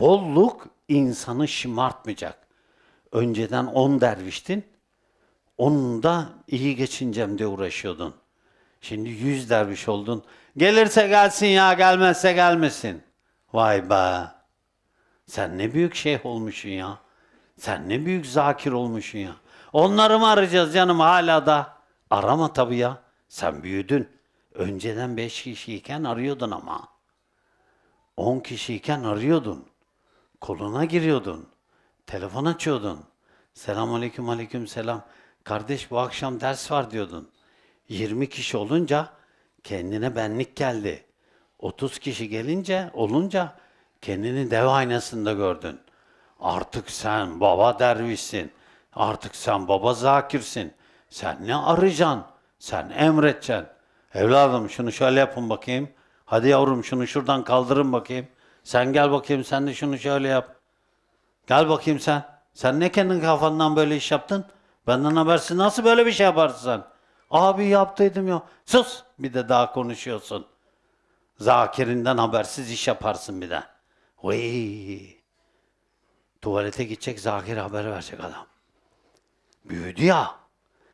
bolluk insanı şımartmayacak. Önceden on derviştin, onun da iyi geçincem diye uğraşıyordun. Şimdi yüz derviş oldun. Gelirse gelsin ya, gelmezse gelmesin. Vay be. Sen ne büyük şeyh olmuşsun ya. Sen ne büyük zakir olmuşsun ya. Onları mı arayacağız canım hala da? Arama tabii ya. Sen büyüdün. Önceden beş kişiyken arıyordun ama. On kişiyken arıyordun. Koluna giriyordun. Telefon açıyordun. Selam aleyküm aleyküm selam. Kardeş bu akşam ders var diyordun. 20 kişi olunca kendine benlik geldi. 30 kişi gelince olunca kendini dev aynasında gördün. Artık sen baba dervişsin. Artık sen baba zakirsin. Sen ne arayacaksın? Sen emredeceksin. Evladım şunu şöyle yapın bakayım. Hadi yavrum şunu şuradan kaldırın bakayım. Sen gel bakayım sen de şunu şöyle yap. Gel bakayım sen. Sen ne kendin kafandan böyle iş yaptın? Benden habersiz nasıl böyle bir şey yaparsın sen? Abi yaptıydım ya. Sus! Bir de daha konuşuyorsun. Zakirinden habersiz iş yaparsın bir de. Vay! Tuvalete gidecek Zakir haber verecek adam. Büyüdü ya.